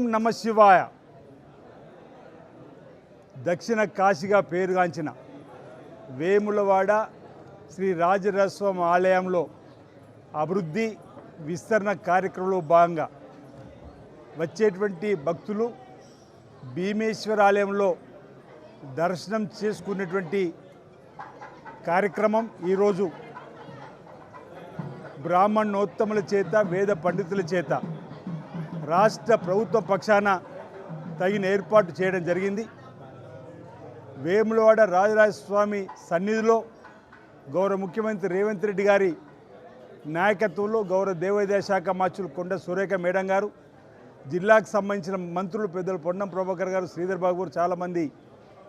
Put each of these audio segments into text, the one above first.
ఓం నమ శివాయ. దక్షిణ కాశీగా పేరుగాంచిన వేములవాడ శ్రీ రాజరాజస్వామి ఆలయంలో అభివృద్ధి విస్తరణ కార్యక్రమంలో భాగంగా వచ్చేటువంటి భక్తులు భీమేశ్వర ఆలయంలో దర్శనం చేసుకునేటువంటి కార్యక్రమం ఈరోజు బ్రాహ్మణోత్తముల చేత వేద పండితుల చేత రాష్ట్ర ప్రభుత్వ పక్షాన తగిన ఏర్పాటు చేయడం జరిగింది. వేములవాడ రాజరాజస్వామి సన్నిధిలో గౌరవ ముఖ్యమంత్రి రేవంత్ రెడ్డి గారి నాయకత్వంలో గౌరవ దేవాదాయ శాఖ మార్చులు కొండ సురేఖ మేడం గారు జిల్లాకు సంబంధించిన మంత్రులు పెద్దలు పొన్నం ప్రభాకర్ గారు శ్రీధర్ బాబు గారు చాలామంది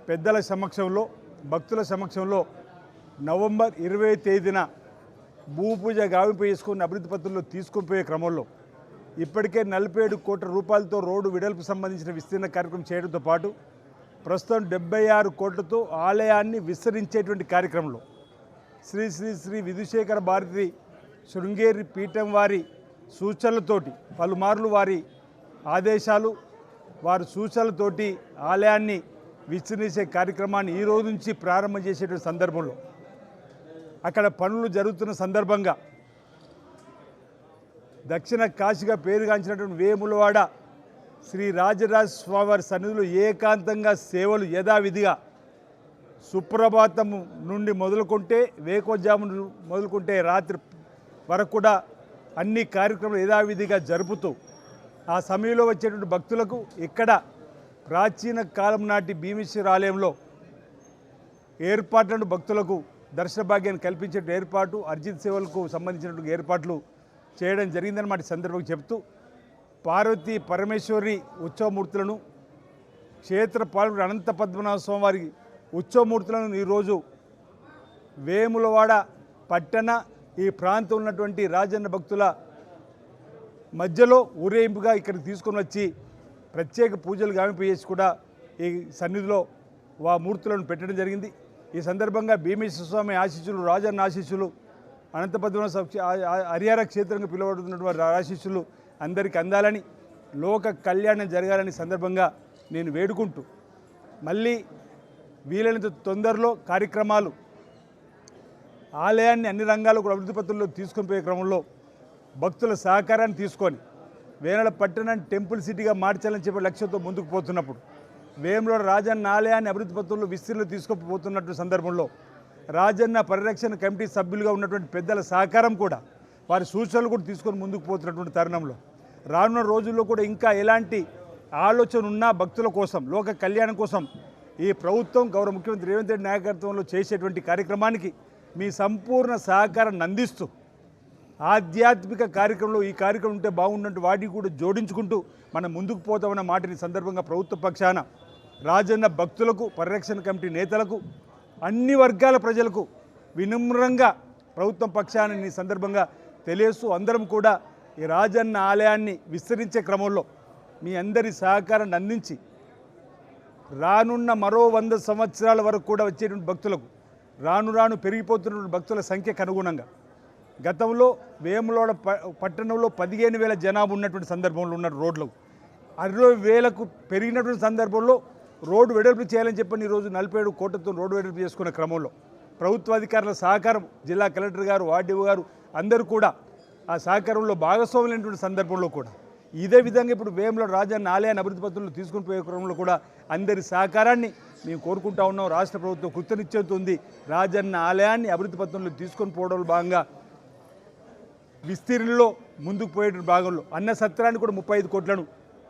పెద్దల సమక్షంలో భక్తుల సమక్షంలో నవంబర్ ఇరవై తేదీన భూపూజ గావింపు చేసుకుని అభివృద్ధి పత్రంలో తీసుకొని క్రమంలో ఇప్పటికే నలభై ఏడు కోట్ల రూపాయలతో రోడ్డు విడల్పు సంబంధించిన విస్తీర్ణ కార్యక్రమం చేయడంతో పాటు ప్రస్తుతం డెబ్బై ఆరు కోట్లతో ఆలయాన్ని విస్తరించేటువంటి కార్యక్రమంలో శ్రీ శ్రీ శ్రీ విధుశేఖర భారతి శృంగేరి పీఠం వారి సూచనలతోటి పలుమార్లు వారి ఆదేశాలు వారి సూచనలతోటి ఆలయాన్ని విస్తరించే కార్యక్రమాన్ని ఈ రోజు నుంచి ప్రారంభం చేసేటువంటి సందర్భంలో అక్కడ పనులు జరుగుతున్న సందర్భంగా దక్షిణ కాశీగా పేరుగాంచినటువంటి వేములవాడ శ్రీ రాజరాజ స్వామివారి సన్నిధులు ఏకాంతంగా సేవలు యథావిధిగా సుప్రభాతము నుండి మొదలుకుంటే వేకోజాము మొదలుకుంటే రాత్రి వరకు కూడా అన్ని కార్యక్రమాలు యథావిధిగా జరుపుతూ ఆ సమయంలో వచ్చేటువంటి భక్తులకు ఇక్కడ ప్రాచీన కాలం నాటి భీమేశ్వర ఆలయంలో ఏర్పాట్లను భక్తులకు దర్శన భాగ్యాన్ని కల్పించే ఏర్పాటు అర్జిత్ సేవలకు సంబంధించినటువంటి ఏర్పాట్లు చేయడం జరిగిందని మాట సందర్భంగా చెప్తూ పార్వతీ పరమేశ్వరి ఉత్సవమూర్తులను క్షేత్ర అనంత పద్మనాభ స్వామివారి ఉత్సవమూర్తులను ఈరోజు వేములవాడ పట్టణ ఈ ప్రాంతం ఉన్నటువంటి రాజన్న భక్తుల మధ్యలో ఊరేగింపుగా ఇక్కడికి తీసుకొని వచ్చి ప్రత్యేక పూజలు గావింపు చేసి కూడా ఈ సన్నిధిలో వా మూర్తులను పెట్టడం జరిగింది. ఈ సందర్భంగా భీమేశ్వర స్వామి ఆశీస్సులు రాజన్న ఆశీస్సులు అనంతపద్మ హరిహర క్షేత్రంగా పిలువబడుతున్నటువంటి ఆశీస్సులు అందరికీ అందాలని లోక కళ్యాణం జరగాలని సందర్భంగా నేను వేడుకుంటూ మళ్ళీ వీలైనంత తొందరలో కార్యక్రమాలు ఆలయాన్ని అన్ని రంగాలకు అభివృద్ధి పత్రంలో తీసుకొని పోయే క్రమంలో భక్తుల సహకారాన్ని తీసుకొని వేనల పట్టణాన్ని టెంపుల్ సిటీగా మార్చాలని చెప్పే లక్ష్యంతో ముందుకు పోతున్నప్పుడు వేములో రాజన్న ఆలయాన్ని అభివృద్ధి పత్రంలో విస్తీర్ణలో తీసుకుపోతున్నటువంటి సందర్భంలో రాజన్న పరిరక్షణ కమిటీ సభ్యులుగా ఉన్నటువంటి పెద్దల సహకారం కూడా వారి సూచనలు కూడా తీసుకొని ముందుకు పోతున్నటువంటి తరుణంలో. రానున్న రోజుల్లో కూడా ఇంకా ఎలాంటి ఆలోచన ఉన్నా భక్తుల కోసం లోక కళ్యాణం కోసం ఈ ప్రభుత్వం గౌరవ ముఖ్యమంత్రి రేవంత్ రెడ్డి నాయకత్వంలో చేసేటువంటి కార్యక్రమానికి మీ సంపూర్ణ సహకారాన్ని అందిస్తూ ఆధ్యాత్మిక కార్యక్రమంలో ఈ కార్యక్రమం ఉంటే బాగున్నట్టు వాటిని కూడా జోడించుకుంటూ మనం ముందుకు పోతామన్న మాటని సందర్భంగా ప్రభుత్వ పక్షాన రాజన్న భక్తులకు పరిరక్షణ కమిటీ నేతలకు అన్ని వర్గాల ప్రజలకు వినమ్రంగా ప్రభుత్వం పక్షాన్ని ఈ సందర్భంగా తెలియస్తూ అందరం కూడా ఈ రాజన్న ఆలయాన్ని విస్తరించే క్రమంలో మీ అందరి సహకారాన్ని అందించి రానున్న మరో వంద సంవత్సరాల వరకు కూడా వచ్చేటువంటి భక్తులకు రాను రాను పెరిగిపోతున్నటువంటి భక్తుల సంఖ్యకు అనుగుణంగా గతంలో వేములోడ పట్టణంలో పదిహేను వేల జనాభా ఉన్నటువంటి సందర్భంలో ఉన్న రోడ్లు అరవై వేలకు పెరిగినటువంటి సందర్భంలో రోడ్డు వెడల్పు చేయాలని చెప్పని ఈరోజు నలభై ఏడు కోట్లతో రోడ్డు వెడల్పు చేసుకునే క్రమంలో ప్రభుత్వ అధికారుల సహకారం జిల్లా కలెక్టర్ గారు ఆర్డీఓ గారు అందరూ కూడా ఆ సహకారంలో భాగస్వాములైనటువంటి సందర్భంలో కూడా ఇదే విధంగా ఇప్పుడు వేములో రాజన్న ఆలయాన్ని అభివృద్ధి పత్రంలో తీసుకుని పోయే క్రమంలో కూడా అందరి సహకారాన్ని మేము కోరుకుంటా ఉన్నాం. రాష్ట్ర ప్రభుత్వం కృతనిశ్చయంతో రాజన్న ఆలయాన్ని అభివృద్ధి పత్రంలో తీసుకొని పోవడంలో భాగంగా విస్తీర్ణలో ముందుకు పోయే భాగంలో అన్న సత్రాన్ని కూడా ముప్పై ఐదు కోట్లను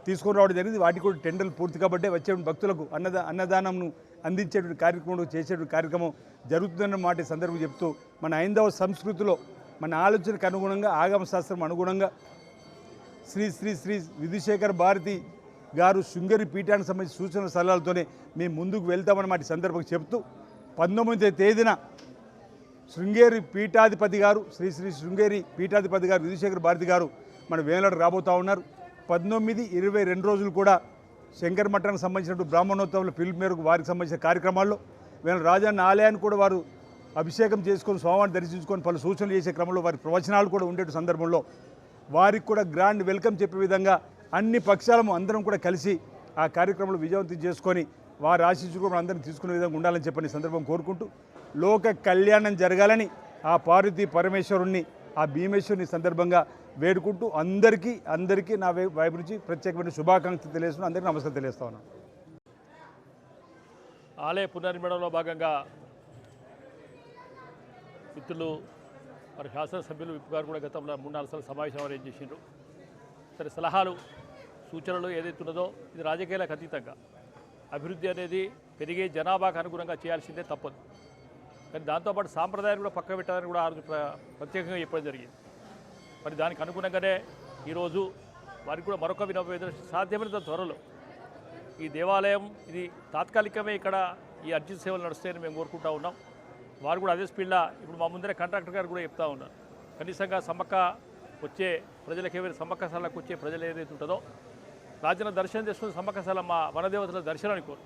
తీసుకొని రావడం జరిగింది. వాటికి కూడా టెండర్లు పూర్తి కాబట్టే వచ్చే భక్తులకు అన్నద అన్నదానంను అందించేటువంటి కార్యక్రమం చేసేటువంటి కార్యక్రమం జరుగుతుందన్న మాట సందర్భం చెప్తూ మన హైందవ సంస్కృతిలో మన ఆలోచనకు అనుగుణంగా ఆగమ శాస్త్రం అనుగుణంగా శ్రీ శ్రీ శ్రీ విధుశేఖర్ భారతి గారు శృంగేరి పీఠానికి సంబంధించిన సూచన సలహాలతోనే మేము ముందుకు వెళ్తామన్నమాట ఈ సందర్భం చెప్తూ పంతొమ్మిదో తేదీన శృంగేరి పీఠాధిపతి గారు శ్రీ శ్రీ శృంగేరి పీఠాధిపతి గారు విధుశేఖర్ భారతి గారు మన వేలాడు రాబోతూ ఉన్నారు. పద్దెనిమిది ఇరవై రెండు రోజులు కూడా శంకర్ మఠానికి సంబంధించినటువంటి బ్రాహ్మణోత్సవాల పిలుపు మేరకు వారికి సంబంధించిన కార్యక్రమాల్లో వీళ్ళ రాజన్న ఆలయాన్ని కూడా వారు అభిషేకం చేసుకొని స్వామివారిని దర్శించుకొని పలు సూచనలు చేసే క్రమంలో వారి ప్రవచనాలు కూడా ఉండే సందర్భంలో వారికి కూడా గ్రాండ్ వెల్కమ్ చెప్పే విధంగా అన్ని పక్షాలము అందరం కూడా కలిసి ఆ కార్యక్రమంలో విజయవంతం చేసుకొని వారి ఆశీస్సులు కూడా అందరినీ తీసుకునే విధంగా ఉండాలని చెప్పని సందర్భం కోరుకుంటూ లోక కళ్యాణం జరగాలని ఆ పార్వతీ పరమేశ్వరుణ్ణి ఆ భీమేశ్వరుని సందర్భంగా వేడుకుంటూ అందరికీ అందరికీ నా వైపు నుంచి ప్రత్యేకమైన శుభాకాంక్షలు తెలియజేస్తున్నాను అందరికీ నమస్కారం తెలియజేస్తా ఉన్నాను. ఆలయ పునర్నిర్మాణంలో భాగంగా మిత్రులు మరి శాసనసభ్యులు విప్పు గారు కూడా గతంలో మూడు నాలుగు సార్లు సమావేశం అరేంజ్ చేసిండ్రు. సరే సలహాలు సూచనలు ఏదైతే ఉన్నదో ఇది రాజకీయాలకు అతీతంగా. అభివృద్ధి అనేది పెరిగే జనాభాకు అనుగుణంగా చేయాల్సిందే తప్పదు. కానీ దాంతోపాటు సాంప్రదాయాన్ని కూడా పక్క పెట్టాలని కూడా ఆ ప్రత్యేకంగా చెప్పడం జరిగింది. మరి దానికి అనుగుణంగానే ఈరోజు వారికి కూడా మరొక వినోద సాధ్యమైనంత త్వరలో ఈ దేవాలయం ఇది తాత్కాలికమే ఇక్కడ ఈ అర్జీ సేవలు నడుస్తాయని మేము కోరుకుంటా ఉన్నాం. వారు కూడా అదే స్పీడ్లో ఇప్పుడు మా ముందరే కాంట్రాక్టర్ గారు కూడా చెప్తా ఉన్నారు. కనీసంగా సమ్మక్క వచ్చే ప్రజలకు ఏమైనా సమ్మక్క స్థలాలకు వచ్చే ప్రజలు ఏదైతే ఉంటుందో రాజన దర్శనం చేసుకుని సమ్మక్క స్థలం మా వనదేవతల దర్శనానికి కోరు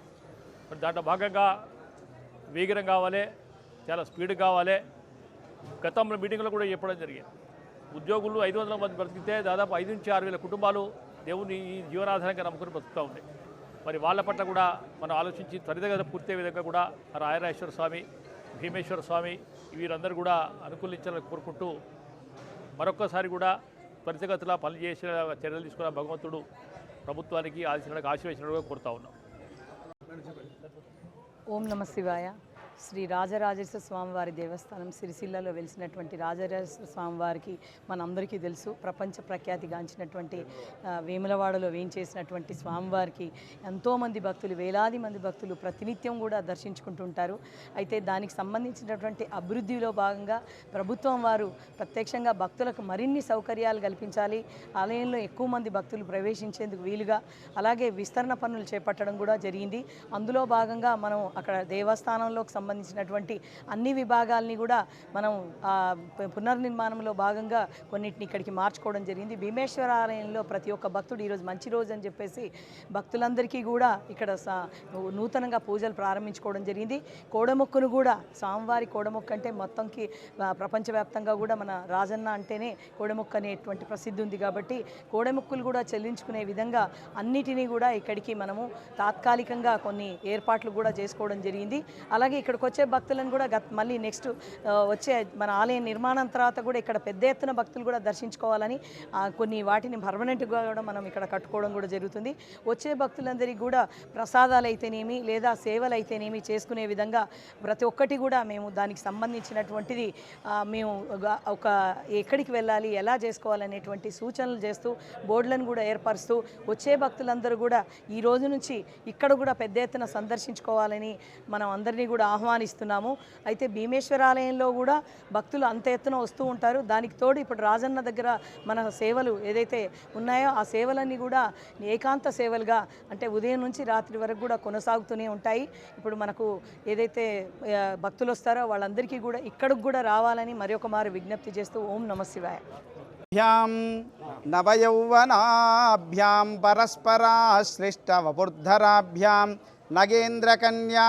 మరి దాంట్లో భాగంగా వేగిరం కావాలి చాలా స్పీడ్ కావాలి. గతంలో మీటింగ్లో కూడా చెప్పడం జరిగింది. ఉద్యోగులు ఐదు వందల మంది బ్రతికితే దాదాపు ఐదు నుంచి ఆరు వేల కుటుంబాలు దేవుని ఈ జీవనాధారంగా నమ్ముకుని బ్రతుకుతూ ఉన్నాయి మరి వాళ్ళ పట్ల కూడా మనం ఆలోచించి త్వరితగతిన పూర్తయ్యే విధంగా కూడా రాయరాజేశ్వర స్వామి భీమేశ్వర స్వామి వీరందరూ కూడా అనుకూలించాలని కోరుకుంటూ మరొక్కసారి కూడా త్వరితగతిలా పనిచేసిన చర్యలు తీసుకున్న భగవంతుడు ప్రభుత్వానికి ఆశించడానికి ఆశీర్వచనగా కోరుతా ఉన్నాం. ఓం నమ శివాయ. శ్రీ రాజరాజేశ్వర స్వామివారి దేవస్థానం సిరిసిల్లలో వెలిసినటువంటి రాజరాజేశ్వర స్వామివారికి మనందరికీ తెలుసు. ప్రపంచ ప్రఖ్యాతిగాంచినటువంటి వేములవాడలో వేయించేసినటువంటి స్వామివారికి ఎంతోమంది భక్తులు వేలాది మంది భక్తులు ప్రతినిత్యం కూడా దర్శించుకుంటుంటారు అయితే దానికి సంబంధించినటువంటి అభివృద్ధిలో భాగంగా ప్రభుత్వం వారు ప్రత్యక్షంగా భక్తులకు మరిన్ని సౌకర్యాలు కల్పించాలి. ఆలయంలో ఎక్కువ మంది భక్తులు ప్రవేశించేందుకు వీలుగా అలాగే విస్తరణ పనులు చేపట్టడం కూడా జరిగింది. అందులో భాగంగా మనం అక్కడ దేవస్థానంలోకి సంబంధించినటువంటి అన్ని విభాగాల్ని కూడా మనం పునర్నిర్మాణంలో భాగంగా కొన్నిటిని ఇక్కడికి మార్చుకోవడం జరిగింది. భీమేశ్వర ఆలయంలో ప్రతి ఒక్క భక్తుడు ఈరోజు మంచి రోజు అని చెప్పేసి భక్తులందరికీ కూడా ఇక్కడ సా- నూతనంగా పూజలు ప్రారంభించుకోవడం జరిగింది. కోడమొక్కును కూడా స్వామివారి కోడమొక్క అంటే మొత్తంకి ప్రపంచవ్యాప్తంగా కూడా మన రాజన్న అంటేనే కోడమొక్క అనేటువంటి ప్రసిద్ధి ఉంది కాబట్టి కోడమొక్కులు కూడా చెల్లించుకునే విధంగా అన్నిటినీ కూడా ఇక్కడికి మనము తాత్కాలికంగా కొన్ని ఏర్పాట్లు కూడా చేసుకోవడం జరిగింది. అలాగే ఇక్కడ ఇక్కడికి వచ్చే భక్తులను కూడా గత మళ్ళీ నెక్స్ట్ వచ్చే మన ఆలయ నిర్మాణం తర్వాత కూడా ఇక్కడ పెద్ద ఎత్తున భక్తులు కూడా దర్శించుకోవాలని కొన్ని వాటిని పర్మనెంట్గా కూడా మనం ఇక్కడ కట్టుకోవడం కూడా జరుగుతుంది. వచ్చే భక్తులందరికీ కూడా ప్రసాదాలు అయితేనేమి లేదా సేవలు అయితేనేమి చేసుకునే విధంగా ప్రతి ఒక్కటి కూడా మేము దానికి సంబంధించినటువంటిది మేము ఒక- ఎక్కడికి వెళ్ళాలి ఎలా చేసుకోవాలనేటువంటి సూచనలు చేస్తూ బోర్డులను కూడా ఏర్పరుస్తూ వచ్చే భక్తులందరూ కూడా ఈ రోజు నుంచి ఇక్కడ కూడా పెద్ద ఎత్తున సందర్శించుకోవాలని మనం అందరినీ కూడా ఆహ్వానిస్తున్నాము. అయితే భీమేశ్వర ఆలయంలో కూడా భక్తులు అంత ఎత్తున వస్తూ ఉంటారు. దానికి తోడు ఇప్పుడు రాజన్న దగ్గర మన సేవలు ఏదైతే ఉన్నాయో ఆ సేవలన్నీ కూడా ఏకాంత సేవలుగా అంటే ఉదయం నుంచి రాత్రి వరకు కూడా కొనసాగుతూనే ఉంటాయి. ఇప్పుడు మనకు ఏదైతే భక్తులు వస్తారో వాళ్ళందరికీ కూడా ఇక్కడికి కూడా రావాలని మరి మారు విజ్ఞప్తి చేస్తూ ఓం నమ శివాయ. భ్యాం నవయౌవనాభ్యాం పరస్పరాశ్లిష్టవపుర్ధరాభ్యాం నగేంద్రకన్యా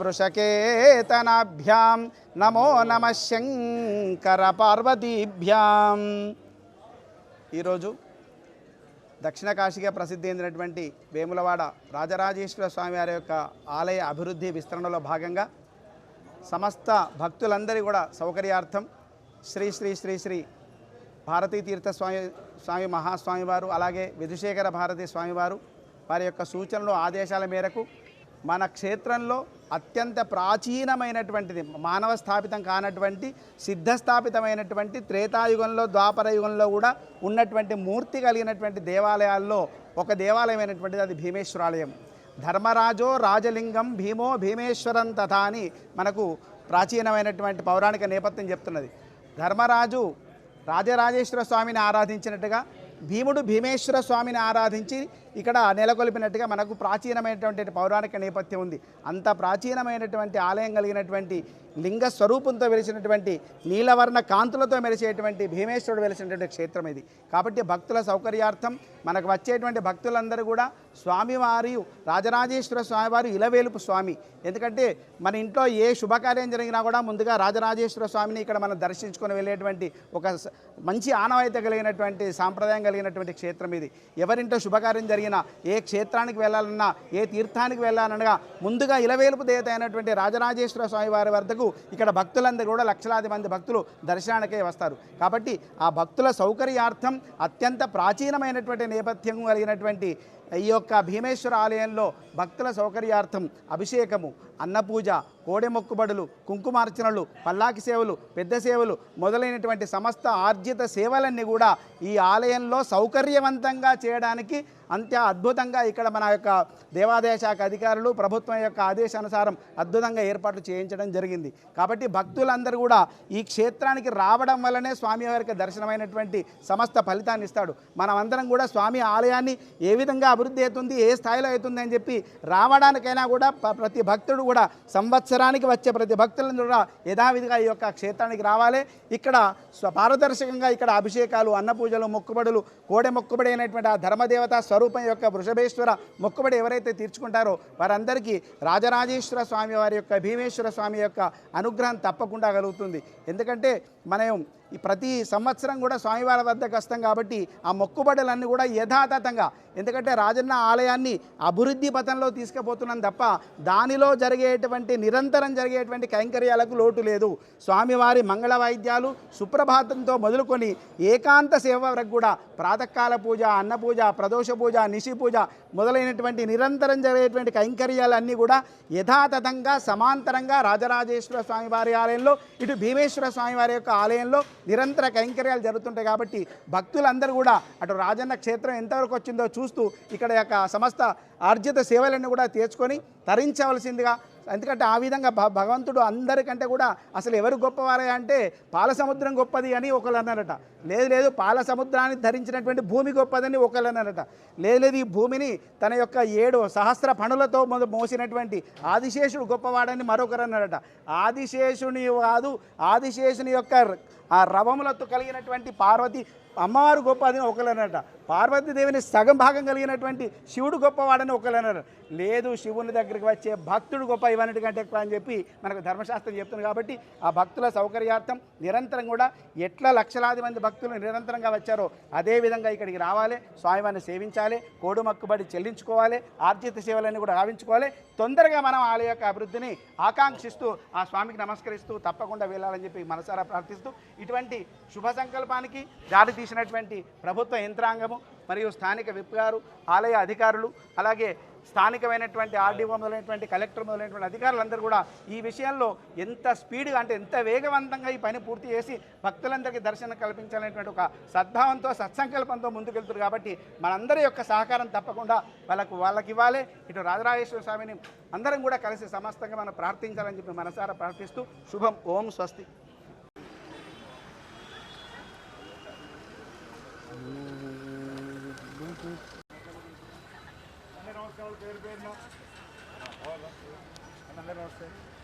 వృషకేతనాభ్యాం. నమో నమ శంకర పార్వతీభ్యాం. ఈరోజు దక్షిణ కాశీగా ప్రసిద్ధి చెందినటువంటి వేములవాడ రాజరాజేశ్వర స్వామి వారి యొక్క ఆలయ అభివృద్ధి విస్తరణలో భాగంగా సమస్త భక్తులందరి కూడా సౌకర్యార్థం శ్రీ శ్రీ శ్రీ శ్రీ భారతీ తీర్థ స్వామి స్వామి మహాస్వామివారు అలాగే విధుశేఖర భారతీ స్వామివారు వారి యొక్క సూచనలు ఆదేశాల మేరకు మన క్షేత్రంలో అత్యంత ప్రాచీనమైనటువంటిది మానవ స్థాపితం కానటువంటి సిద్ధస్థాపితమైనటువంటి త్రేతాయుగంలో ద్వాపర యుగంలో కూడా ఉన్నటువంటి మూర్తి కలిగినటువంటి దేవాలయాల్లో ఒక దేవాలయమైనటువంటిది అది భీమేశ్వరాలయం. ధర్మరాజో రాజలింగం భీమో భీమేశ్వరం తథా అని మనకు ప్రాచీనమైనటువంటి పౌరాణిక నేపథ్యం చెప్తున్నది. ధర్మరాజు రాజరాజేశ్వర స్వామిని ఆరాధించినట్టుగా భీముడు భీమేశ్వర స్వామిని ఆరాధించి ఇక్కడ నెలకొల్పినట్టుగా మనకు ప్రాచీనమైనటువంటి పౌరాణిక నేపథ్యం ఉంది. అంత ప్రాచీనమైనటువంటి ఆలయం కలిగినటువంటి లింగ స్వరూపంతో వెలిసినటువంటి నీలవర్ణ కాంతులతో మెరిసేటువంటి భీమేశ్వరుడు వెలిసినటువంటి క్షేత్రం ఇది. కాబట్టి భక్తుల సౌకర్యార్థం మనకు వచ్చేటువంటి భక్తులందరూ కూడా స్వామివారి రాజరాజేశ్వర స్వామివారు ఇలవేలుపు స్వామి. ఎందుకంటే మన ఇంట్లో ఏ శుభకార్యం జరిగినా కూడా ముందుగా రాజరాజేశ్వర స్వామిని ఇక్కడ మనం దర్శించుకొని వెళ్ళేటువంటి ఒక మంచి ఆనవాయిత కలిగినటువంటి సాంప్రదాయం కలిగినటువంటి క్షేత్రం ఇది. ఎవరింట్లో శుభకార్యం జరిగినా ఏ క్షేత్రానికి వెళ్ళాలన్నా ఏ తీర్థానికి వెళ్ళాలనగా ముందుగా ఇలవేలుపు దేవత అయినటువంటి రాజరాజేశ్వర స్వామి వారి వద్దకు ఇక్కడ భక్తులందరూ కూడా లక్షలాది మంది భక్తులు దర్శనానికే వస్తారు. కాబట్టి ఆ భక్తుల సౌకర్యార్థం అత్యంత ప్రాచీనమైనటువంటి నేపథ్యం కలిగినటువంటి ఈ యొక్క భీమేశ్వర ఆలయంలో భక్తుల సౌకర్యార్థం అభిషేకము అన్నపూజ కోడె మొక్కుబడులు కుంకుమార్చనలు పల్లాకి సేవలు పెద్ద సేవలు మొదలైనటువంటి సమస్త ఆర్జిత సేవలన్నీ కూడా ఈ ఆలయంలో సౌకర్యవంతంగా చేయడానికి అంత్య అద్భుతంగా ఇక్కడ మన యొక్క దేవాదాయ శాఖ అధికారులు ప్రభుత్వం యొక్క ఆదేశానుసారం అద్భుతంగా ఏర్పాట్లు చేయించడం జరిగింది. కాబట్టి భక్తులందరూ కూడా ఈ క్షేత్రానికి రావడం వల్లనే స్వామివారికి దర్శనమైనటువంటి సమస్త ఫలితాన్ని ఇస్తాడు. మనమందరం కూడా స్వామి ఆలయాన్ని ఏ విధంగా అభివృద్ధి అవుతుంది ఏ స్థాయిలో అవుతుంది అని చెప్పి రావడానికైనా కూడా ప్రతి భక్తుడు కూడా సంవత్సరానికి వచ్చే ప్రతి భక్తులను కూడా యథావిధిగా ఈ యొక్క క్షేత్రానికి రావాలి. ఇక్కడ స్వ పారదర్శకంగా ఇక్కడ అభిషేకాలు అన్నపూజలు మొక్కుబడులు కోడె మొక్కుబడి అయినటువంటి ఆ ధర్మదేవత స్వరూపం యొక్క వృషభేశ్వర మొక్కుబడి ఎవరైతే తీర్చుకుంటారో వారందరికీ రాజరాజేశ్వర స్వామి వారి యొక్క భీమేశ్వర స్వామి యొక్క అనుగ్రహం తప్పకుండా కలుగుతుంది. ఎందుకంటే మనం ఈ ప్రతి సంవత్సరం కూడా స్వామివారి వద్దకు వస్తాం కాబట్టి ఆ మొక్కుబడులన్నీ కూడా యథాతథంగా. ఎందుకంటే రాజన్న ఆలయాన్ని అభివృద్ధి పథంలో తీసుకుపోతున్నాం తప్ప దానిలో జరిగేటువంటి నిరంతరం జరిగేటువంటి కైంకర్యాలకు లోటు లేదు. స్వామివారి మంగళ వాయిద్యాలు సుప్రభాతంతో మొదలుకొని ఏకాంత సేవ వరకు కూడా ప్రాతకాల పూజ అన్న పూజ ప్రదోష పూజ నిశి పూజ మొదలైనటువంటి నిరంతరం జరిగేటువంటి కైంకర్యాలన్నీ కూడా యథాతథంగా సమాంతరంగా రాజరాజేశ్వర స్వామివారి ఆలయంలో ఇటు భీమేశ్వర స్వామి వారి యొక్క ఆలయంలో నిరంతర కైంకర్యాలు జరుగుతుంటాయి కాబట్టి భక్తులందరూ కూడా అటు రాజన్న క్షేత్రం ఎంతవరకు వచ్చిందో చూస్తూ ఇక్కడ యొక్క సమస్త ఆర్జిత సేవలన్నీ కూడా తీర్చుకొని తరించవలసిందిగా ఎందుకంటే ఆ విధంగా భగవంతుడు అందరికంటే కూడా అసలు ఎవరు గొప్పవారే అంటే పాల సముద్రం గొప్పది అని ఒకరు అన్నారట. లేదు లేదు పాల సముద్రాన్ని ధరించినటువంటి భూమి గొప్పదని ఒకళ్ళనట. లేదు లేదు ఈ భూమిని తన యొక్క ఏడు సహస్ర పనులతో మోసినటువంటి ఆదిశేషుడు గొప్పవాడని మరొకరు ఆదిశేషుని కాదు ఆదిశేషుని యొక్క ఆ రవములతో కలిగినటువంటి పార్వతి అమ్మవారు గొప్పదని ఒకళ్ళు అన్నారట పార్వతీదేవిని సగం భాగం కలిగినటువంటి శివుడు గొప్పవాడని ఒకళ్ళనట. లేదు శివుని దగ్గరికి వచ్చే భక్తుడు గొప్ప ఇవన్నిటికంటే ఎక్కువ అని చెప్పి మనకు ధర్మశాస్త్రం చెప్తుంది కాబట్టి ఆ భక్తుల సౌకర్యార్థం నిరంతరం కూడా ఎట్లా లక్షలాది మంది భక్తులు నిరంతరంగా వచ్చారో అదే విధంగా ఇక్కడికి రావాలి స్వామివారిని సేవించాలి కోడు మక్కుబడి చెల్లించుకోవాలి ఆర్జిత సేవలన్నీ కూడా రావించుకోవాలి తొందరగా మనం ఆలయ యొక్క అభివృద్ధిని ఆకాంక్షిస్తూ ఆ స్వామికి నమస్కరిస్తూ తప్పకుండా వెళ్ళాలని చెప్పి మనసారా ప్రార్థిస్తూ ఇటువంటి శుభ సంకల్పానికి దారి తీసినటువంటి ప్రభుత్వ యంత్రాంగము మరియు స్థానిక విప్ గారు ఆలయ అధికారులు అలాగే స్థానికమైనటువంటి ఆర్డీఓ మొదలైనటువంటి కలెక్టర్ మొదలైనటువంటి అధికారులందరూ కూడా ఈ విషయంలో ఎంత స్పీడ్గా అంటే ఎంత వేగవంతంగా ఈ పని పూర్తి చేసి భక్తులందరికీ దర్శనం కల్పించాలనేటువంటి ఒక సద్భావంతో సత్సంకల్పంతో ముందుకెళ్తారు కాబట్టి మనందరి యొక్క సహకారం తప్పకుండా వాళ్ళకు వాళ్ళకి ఇవ్వాలి. ఇటు రాజరాజేశ్వర స్వామిని అందరం కూడా కలిసి సమస్తంగా మనం ప్రార్థించాలని చెప్పి మనసారా ప్రార్థిస్తూ శుభం ఓం స్వస్తి. verna. Ana verna.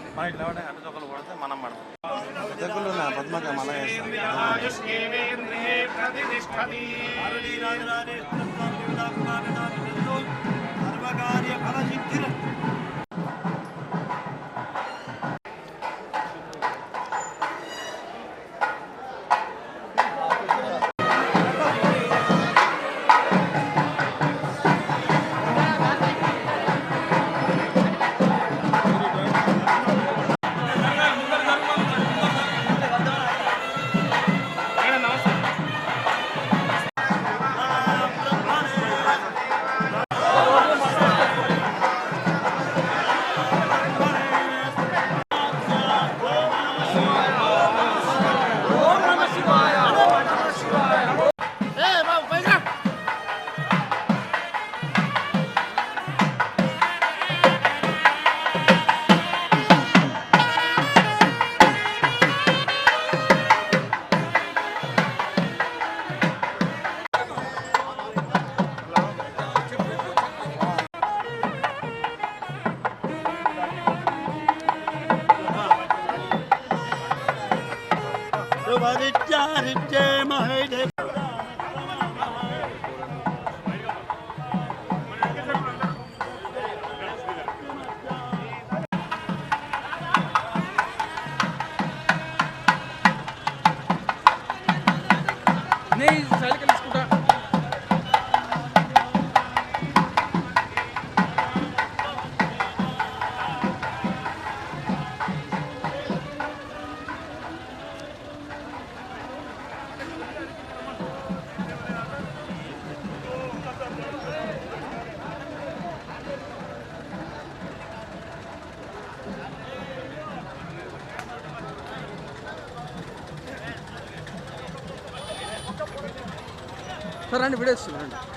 మన ఇట్లా ఉంటే అడ్డ చొక్కలు కొడితే మనం పడతాం పద్మక But it died, I hate it. రండి శుభరిత్యారిత్యే మహేదే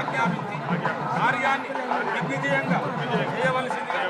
ఆజ్ఞాపించి కార్యాన్ని దిగ్విజయంగా చేయవలసిందిగా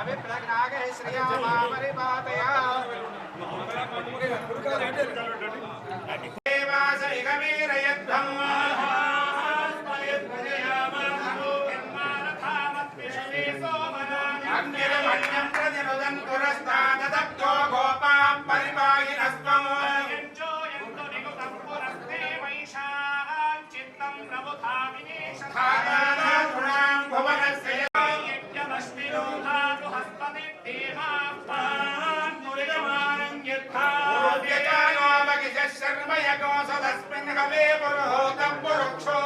అభిప్రజ్ఞాగ శ్రీయా మామరి పాతయా तस्मिन् कवे पुरुहोतं पुरुक्षो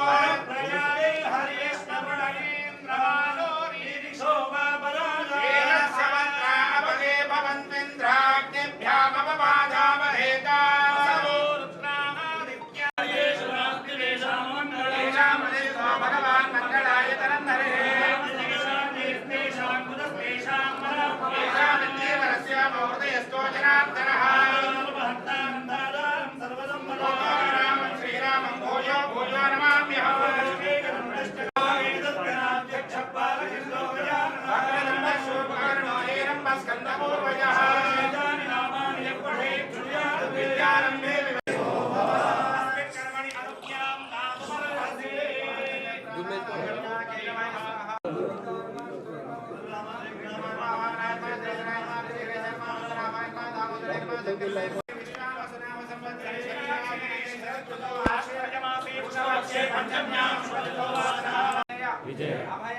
विजय अभय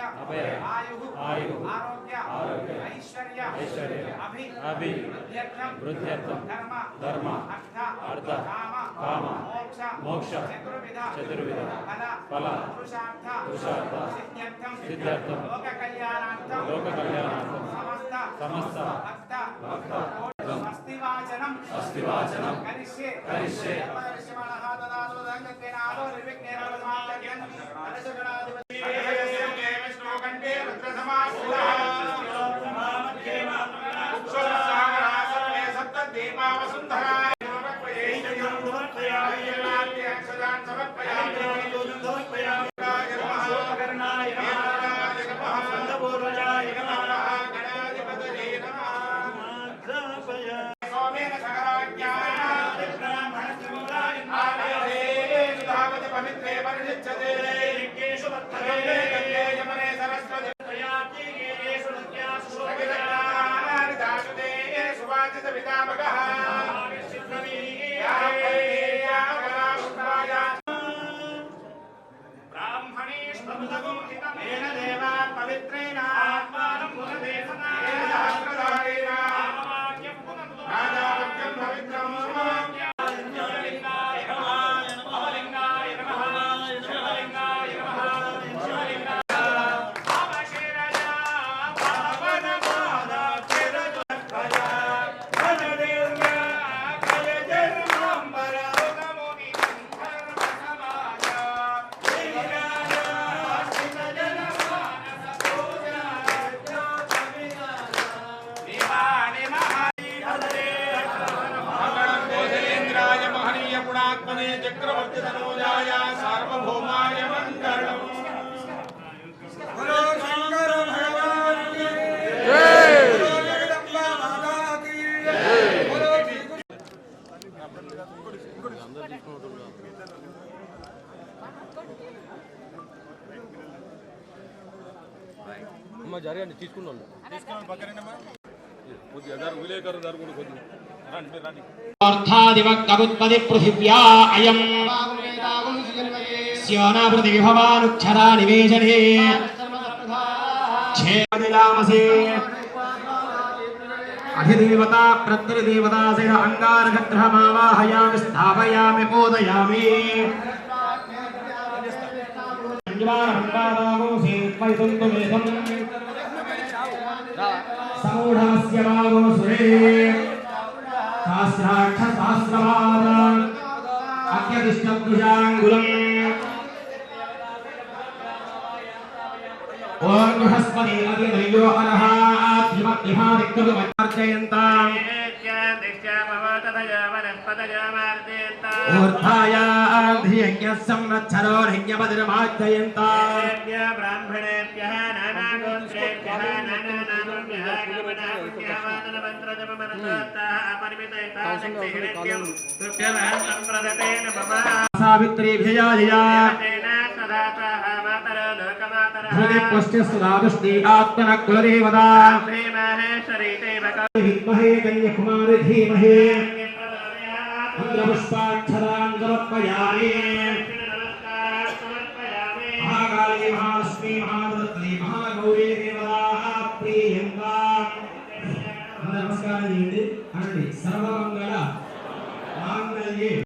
आयु आयु। आरोग्य आरोग्य ऐश्वर्य ऐश्वर्य अभि अभि वृद्ध्यर्थम धर्म धर्म अर्थ अर्थ काम काम मोक्ष मोक्ष चतुर्विध चतुर्विध फल फल पुरुषार्थ पुरुषार्थ सिद्ध्यर्थम सिद्ध्यर्थम लोक कल्याणार्थम लोक कल्याणार्थम समस्त समस्त भक्त भक्त अस्तिवाचनम अस्तिवाचनम करिष्ये करिष्ये ಸಮರ್ಪಯಾಮಿ అర్థాదివక్తముత్పది పృథివ్యా అయం స్యోనాభృతి విభవానుక్షరా నివేశనే ఛేదిలామసే అధిదేవత ప్రత్రిదేవతా శిర అంగారగ్రహమావాహయామి స్థాపయామి పూజయామి సమూఢస్య భాగో సురే సహస్రాక్షసహస్రపాద समूढस्य वागो सुरे सहस्राक्षसहस्रवाद अत्यतिष्ठभुजाङ्गुलम् ॐ बृहस्पति अतिदयो अनः आत्मविहारिकृतमर्चयन्ताम् ऊर्ध्वायाधियज्ञः संवत्सरो यज्ञपतिरमाचयन्ताम् ब्राह्मणेभ्यः नानागोत्रेभ्यः नाना आत्मन कुलदेवता। श्रीमहेश्वरी देवका विद्महे कन्याकुमारी धीमहे। నమస్కారం చేయండి అనండి సర్వమంగళ మాంగళ్యే